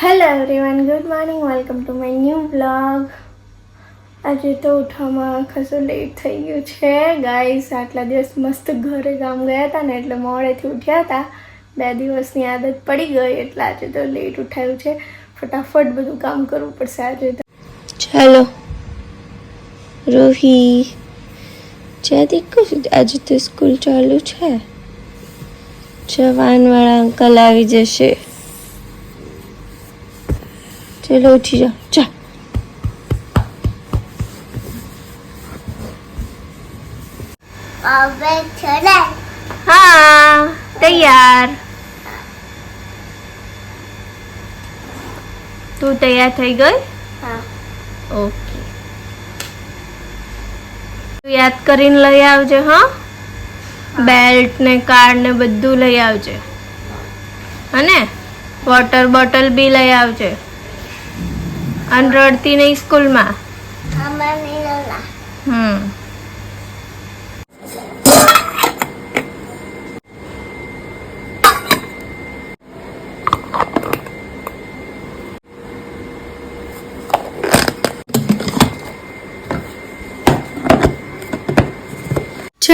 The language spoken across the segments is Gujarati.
Hello everyone good morning welcome to my new blog આજે તો ઉઠવામાં ખસું લેટ થઈ ગયું છે ગાઈસ આટલા દિવસ મસ્ત ઘરે ગામ ગયા હતા ને એટલે મોડેથી ઉઠ્યા હતા. બે દિવસની આદત પડી ગઈ એટલે આજે તો લેટ ઉઠાયું છે. ફટાફટ બધું કામ કરવું પડશે આજે તો. ચાલો. રોહી કશું આજે તો સ્કૂલ ચાલુ છે. જવાનવાળા અંકલ આવી જશે. ચલો ઉઠી જાઓ ચા હવે હા તૈયાર તું તૈયાર થઈ ગઈ હા ઓકે તું યાદ કરીને લઈ આવજે હા બેલ્ટ ને કાર્ડ ને બધું લઈ આવજે અને વોટર બોટલ બી લઈ આવજે અને રડતી નહીં સ્કૂલમાં હમ.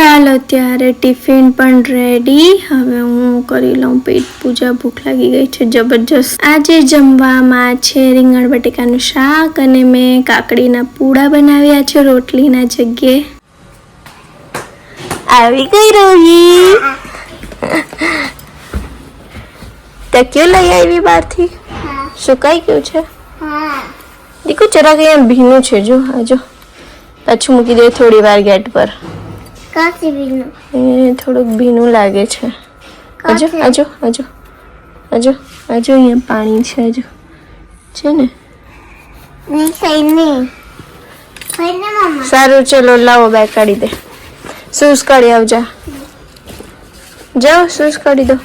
ચાલો ત્યારે ટિફિન પણ રેડી હવે હું કરી લઉં પેટ પૂજા. ભૂખ લાગી ગઈ છે જબરજસ્ત. આજે જમવામાં છે રીંગણ બટેકાનું શાક અને મેં કાકડીના પૂડા બનાવ્યા છે રોટલીના જગ્યાએ. આવી ગઈ રોહી તકિયો લઈ આવી બહારથી સુકાઈ ગયું છે? દીકુ, જરાક અહીંયા ભીનું છે. જો, આ જો. પાછું મૂકી દે થોડી વાર ગેટ પર. કાચી ભીનું. એ થોડુંક ભીનું લાગે છે. હજુ. હજુ હજુ હજુ હજુ અહીંયા પાણી છે હજુ છે ને? નહીં થઈ ને સારું ચલો લાવો બે કાઢી દે. શૂઝ કાઢી આવજા. જાઓ શૂઝ કાઢી દો.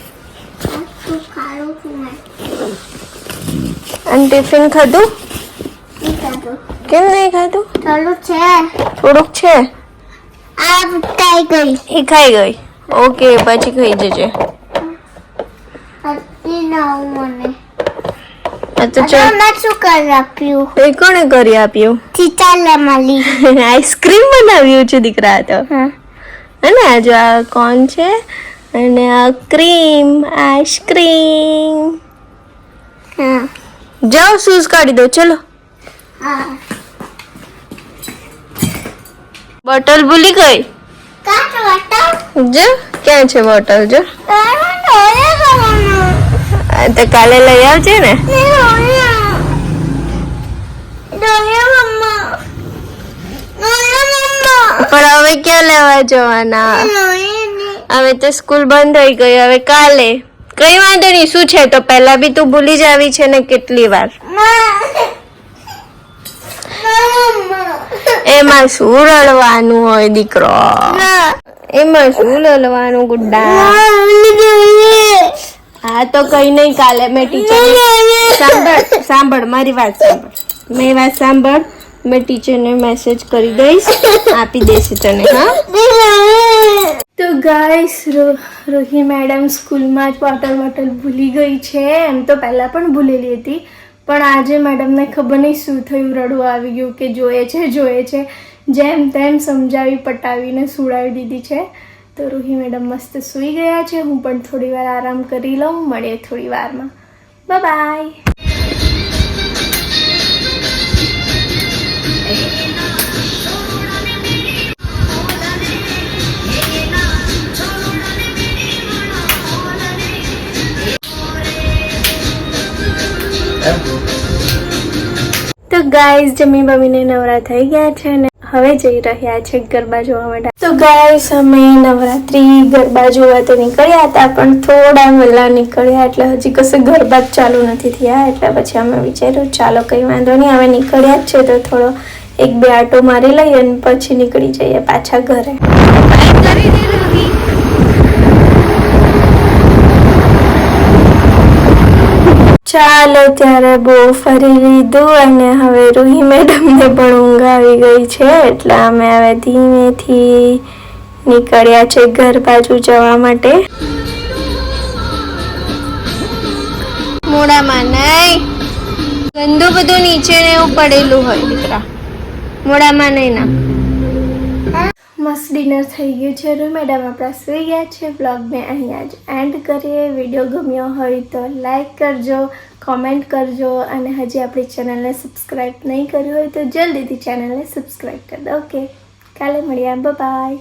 અને ટિફિન ખાધું. કેમ નહીં ખાધું? ચાલુ છે. થોડુંક છે. આ ખાઈ ગઈ. એ ખાઈ ગઈ. ઓકે પછી ખાઈ જજે. તો ચાલ. કોણે કરી આપ્યું? ચીચાલે મળી આઈસ્ક્રીમ બનાવ્યું છે દીકરા તો. હા. અને આ જો આ કોણ છે? અને આ ક્રીમ આઈસ્ક્રીમ. હા. જાઓ શૂઝ કાઢી દો ચલો. હા. બોટલ ભૂલી ગઈ? જો ક્યાં છે બોટલ જો? તો કાલે લઈ આવજે ને. પણ હવે ક્યાં લેવા જવાના? હવે તો સ્કૂલ બંધ થઈ ગઈ હવે કાલે. કઈ વાંધો નહીં શું છે? તો પહેલા બી તું ભૂલી જ આવી છે ને કેટલી વાર? એમાં શું રડવાનું હોય દીકરો? એમાં શું લલવાનું ગુડ્ડા? હા તો કઈ નહીં કાલે મેં ટીચર સાંભળ સાંભળ મારી વાત સાંભળ. મેં વાત સાંભળ મેં ટીચરને મેસેજ કરી દઈશ આપી દેશે તને હા? તો ગાઈસ રોહી મેડમ સ્કૂલમાં જ વોટર બોટલ ભૂલી ગઈ છે એમ તો પહેલાં પણ ભૂલેલી હતી. પણ આજે મેડમને ખબર નહીં શું થયું. રડવું આવી ગયું કે જોઈએ છે જોઈએ છે. જેમ તેમ સમજાવી પટાવીને સુડાવી દીધી છે. તો રૂહી મેડમ મસ્ત સૂઈ ગયા છે. હું પણ થોડી વાર આરામ કરી લઉં. મળીએ થોડી વારમાં. બાય તો ગાઈઝ જમી બમીને નવરા થઈ ગયા છે ને હવે જઈ રહ્યા છે ગરબા જોવા માટે. તો ગાઈઝ અમે નવરાત્રી ગરબા જોવા તો નીકળ્યા હતા, પણ થોડા વહેલા નીકળ્યા એટલે હજી કશે ગરબા ચાલુ નથી થયા. એટલે પછી અમે વિચાર્યું, ચાલો કંઈ વાંધો નહીં, હવે નીકળ્યા જ છે તો થોડો એક બે આટો મારી લઈએ અને પછી નીકળી જઈએ પાછા ઘરે. ચાલો ત્યારે બહુ ફરી લીધું અને હવે રૂહી મેડમને પણ ઊંઘ આવી ગઈ છે, એટલે અમે હવે ધીમેથી નીકળ્યા છે ઘર બાજુ જવા માટે. મોડામાં નહીં. ગંદુ બધું નીચે ને એવું પડેલું હોય દીકરા મોડામાં નહીં ના મસ્ત ડિનર થઈ ગયું છે. રૂ મેડમ આપણા સુઈ ગયા છે. બ્લોગને અહીંયા જ એન્ડ કરીએ. વીડિયો ગમ્યો હોય તો લાઈક કરજો કોમેન્ટ કરજો અને હજી આપણી ચેનલને સબસ્ક્રાઈબ નહીં કર્યું હોય તો જલ્દીથી ચેનલને સબસ્ક્રાઈબ કરી દો. ઓકે કાલે મળીએ. બાય